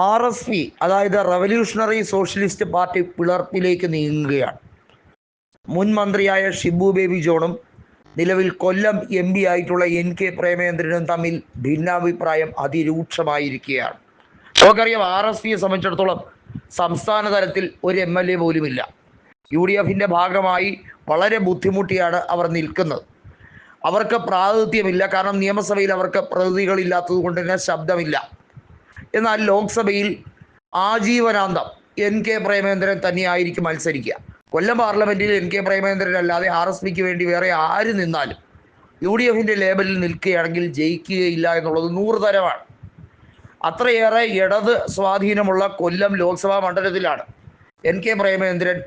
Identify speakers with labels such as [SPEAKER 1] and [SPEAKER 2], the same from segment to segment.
[SPEAKER 1] R S P അതായത് revolutionary socialist party പിളർപ്പിലേക്ക് നീങ്ങുകയാണ്. മുൻ മന്ത്രിയായ ഷിബു ബേബി ജോണും നിലവിൽ കൊല്ലം എം പി ആയിട്ടുള്ള എൻ കെ പ്രേമേന്ദ്രനും തമ്മിൽ ഭിന്നാഭിപ്രായം അതിരൂക്ഷമായിരിക്കുകയാണ്. നമുക്കറിയാം ആർ എസ് പിയെ സംബന്ധിച്ചിടത്തോളം സംസ്ഥാന തലത്തിൽ ഒരു എം എൽ എ പോലുമില്ല. യു ഡി എഫിന്റെ ഭാഗമായി വളരെ ബുദ്ധിമുട്ടിയാണ് അവർ നിൽക്കുന്നത്. അവർക്ക് പ്രാതിനിധ്യമില്ല. കാരണം നിയമസഭയിൽ അവർക്ക് പ്രതിനിധികളില്ലാത്തത് കൊണ്ട് തന്നെ ശബ്ദമില്ല. എന്നാൽ ലോക്സഭയിൽ ആജീവനാന്തം എൻ കെ പ്രേമേന്ദ്രൻ തന്നെയായിരിക്കും മത്സരിക്കുക. കൊല്ലം പാർലമെന്റിൽ എൻ കെ പ്രേമേന്ദ്രൻ അല്ലാതെ ആർ എസ് പിക്ക് വേണ്ടി വേറെ ആര് നിന്നാലും യു ഡി എഫിന്റെ ലേബലിൽ നിൽക്കുകയാണെങ്കിൽ ജയിക്കുകയില്ല എന്നുള്ളത് നൂറ് തരമാണ് അത്രയേറെ ഇടത് സ്വാധീനമുള്ള കൊല്ലം ലോക്സഭാ മണ്ഡലത്തിലാണ് എൻ കെ പ്രേമേന്ദ്രൻ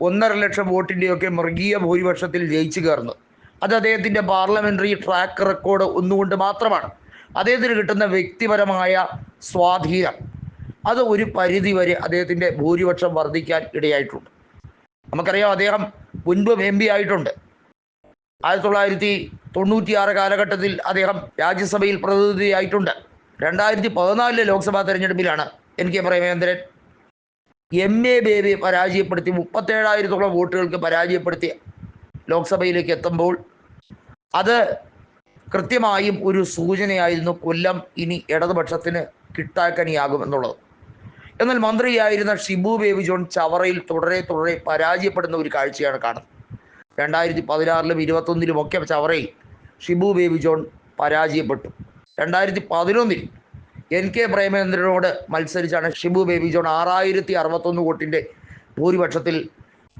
[SPEAKER 1] ഒന്നര ലക്ഷം വോട്ടിന്റെയൊക്കെ മൃഗീയ ഭൂരിപക്ഷത്തിൽ ജയിച്ചു കയറുന്നത്. അത് അദ്ദേഹത്തിന്റെ പാർലമെന്ററി ട്രാക്ക് റെക്കോർഡ് ഒന്നുകൊണ്ട് മാത്രമാണ്. അദ്ദേഹത്തിന് കിട്ടുന്ന വ്യക്തിപരമായ സ്വാധീനം. അത് ഒരു പരിധി വരെ അദ്ദേഹത്തിന്റെ ഭൂരിപക്ഷം വർദ്ധിക്കാൻ ഇടയായിട്ടുണ്ട്. നമുക്കറിയാം അദ്ദേഹം മുൻപും എം പി ആയിട്ടുണ്ട്. ആയിരത്തി തൊള്ളായിരത്തി തൊണ്ണൂറ്റിയാറ് കാലഘട്ടത്തിൽ അദ്ദേഹം രാജ്യസഭയിൽ പ്രതിനിധിയായിട്ടുണ്ട്. രണ്ടായിരത്തി പതിനാലിലെ Lok Sabha തെരഞ്ഞെടുപ്പിലാണ് N K Premachandran M A ബേബിയെ പരാജയപ്പെടുത്തി മുപ്പത്തേഴായിരത്തോളം വോട്ടുകൾക്ക് പരാജയപ്പെടുത്തി ലോക്സഭയിലേക്ക് എത്തുമ്പോൾ അത് കൃത്യമായും ഒരു സൂചനയായിരുന്നു കൊല്ലം ഇനി ഇടതുപക്ഷത്തിന് കിട്ടാക്കനിയാകും എന്നുള്ളത്. എന്നാൽ മന്ത്രിയായിരുന്ന ഷിബു ബേബി ജോൺ ചവറയിൽ തുടരെ തുടരെ പരാജയപ്പെടുന്ന ഒരു കാഴ്ചയാണ് കാണുന്നത്. രണ്ടായിരത്തി പതിനാറിലും ഇരുപത്തൊന്നിലും ഒക്കെ ചവറയിൽ ഷിബു ബേബി ജോൺ പരാജയപ്പെട്ടു. രണ്ടായിരത്തി പതിനൊന്നിൽ എൻ കെ പ്രേമേന്ദ്രനോട് മത്സരിച്ചാണ് ഷിബു ബേബി ജോൺ ആറായിരത്തി അറുപത്തൊന്ന് വോട്ടിന്റെ ഭൂരിപക്ഷത്തിൽ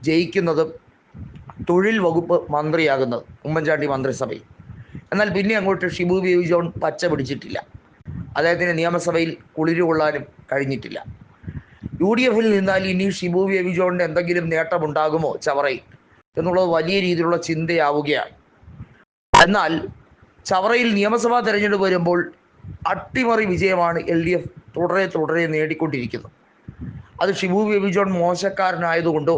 [SPEAKER 1] ജയിക്കുന്നതും തൊഴിൽ വകുപ്പ് മന്ത്രിയാകുന്നത് ഉമ്മൻചാണ്ടി മന്ത്രിസഭയിൽ. എന്നാൽ പിന്നെ അങ്ങോട്ട് ഷിബു ബേബി ജോൺ പച്ച പിടിച്ചിട്ടില്ല. അദ്ദേഹത്തിന് നിയമസഭയിൽ കുളിരു കൊള്ളാനും കഴിഞ്ഞിട്ടില്ല. യു ഡി എഫിൽ നിന്നാൽ ഇനി ഷിബു ബേബി ജോണിന് എന്തെങ്കിലും നേട്ടമുണ്ടാകുമോ ചവറയിൽ? എന്നുള്ളത് വലിയ രീതിയിലുള്ള ചിന്തയാവുകയാണ്. എന്നാൽ ചവറയിൽ നിയമസഭാ തെരഞ്ഞെടുപ്പ് വരുമ്പോൾ അട്ടിമറി വിജയമാണ് എൽ ഡി എഫ് തുടരെ തുടരെ നേടിക്കൊണ്ടിരിക്കുന്നത്. അത് ഷിബു ബേബി ജോൺ മോശക്കാരനായതുകൊണ്ടോ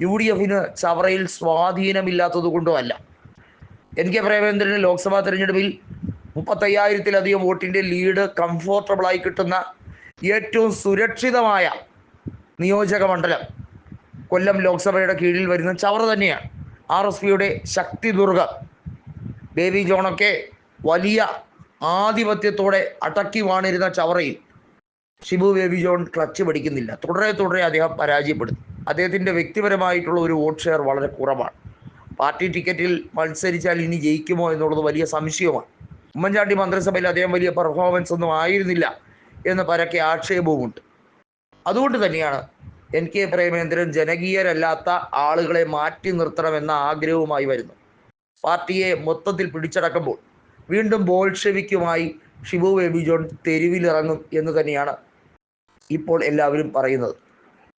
[SPEAKER 1] യു ഡി എഫിന് ചവറയിൽ സ്വാധീനമില്ലാത്തത് കൊണ്ടോ അല്ല. എൻ കെ പ്രേമേന്ദ്രന് ലോക്സഭാ തെരഞ്ഞെടുപ്പിൽ മുപ്പത്തയ്യായിരത്തിലധികം വോട്ടിന്റെ ലീഡ് കംഫോർട്ടബിളായി കിട്ടുന്ന ഏറ്റവും സുരക്ഷിതമായ നിയോജക മണ്ഡലം കൊല്ലം ലോക്സഭയുടെ കീഴിൽ വരുന്ന ചവറ തന്നെയാണ്. ആർ എസ് പിയുടെ ശക്തി ദുർഗ ബേബി ജോണൊക്കെ വലിയ ആധിപത്യത്തോടെ അടക്കി വാണിരുന്ന ചവറയിൽ ഷിബു ബേബി ജോൺ ക്ലച്ച് പിടിക്കുന്നില്ല. തുടരെ തുടരെ അദ്ദേഹം പരാജയപ്പെടുന്നു. അദ്ദേഹത്തിന്റെ വ്യക്തിപരമായിട്ടുള്ള ഒരു വോട്ട് ഷെയർ വളരെ കുറവാണ്. പാർട്ടി ടിക്കറ്റിൽ മത്സരിച്ചാൽ ഇനി ജയിക്കുമോ എന്നുള്ളത് വലിയ സംശയമാണ് ഉമ്മൻചാണ്ടി മന്ത്രിസഭയിൽ അദ്ദേഹം വലിയ പെർഫോമൻസ് ഒന്നും ആയിരുന്നില്ല എന്ന് പരക്കെ ആക്ഷേപവുമുണ്ട്. അതുകൊണ്ട് തന്നെയാണ് എൻ കെ പ്രേമേന്ദ്രൻ ജനകീയരല്ലാത്ത ആളുകളെ മാറ്റി നിർത്തണമെന്ന ആഗ്രഹവുമായി വരുന്നു പാർട്ടിയെ മൊത്തത്തിൽ പിടിച്ചടക്കുമ്പോൾ വീണ്ടും ബോൾഷെവിക്കുമായി ഷിബു ബേബി ജോൺ തെരുവിലിറങ്ങും എന്ന് തന്നെയാണ് ഇപ്പോൾ എല്ലാവരും പറയുന്നത്.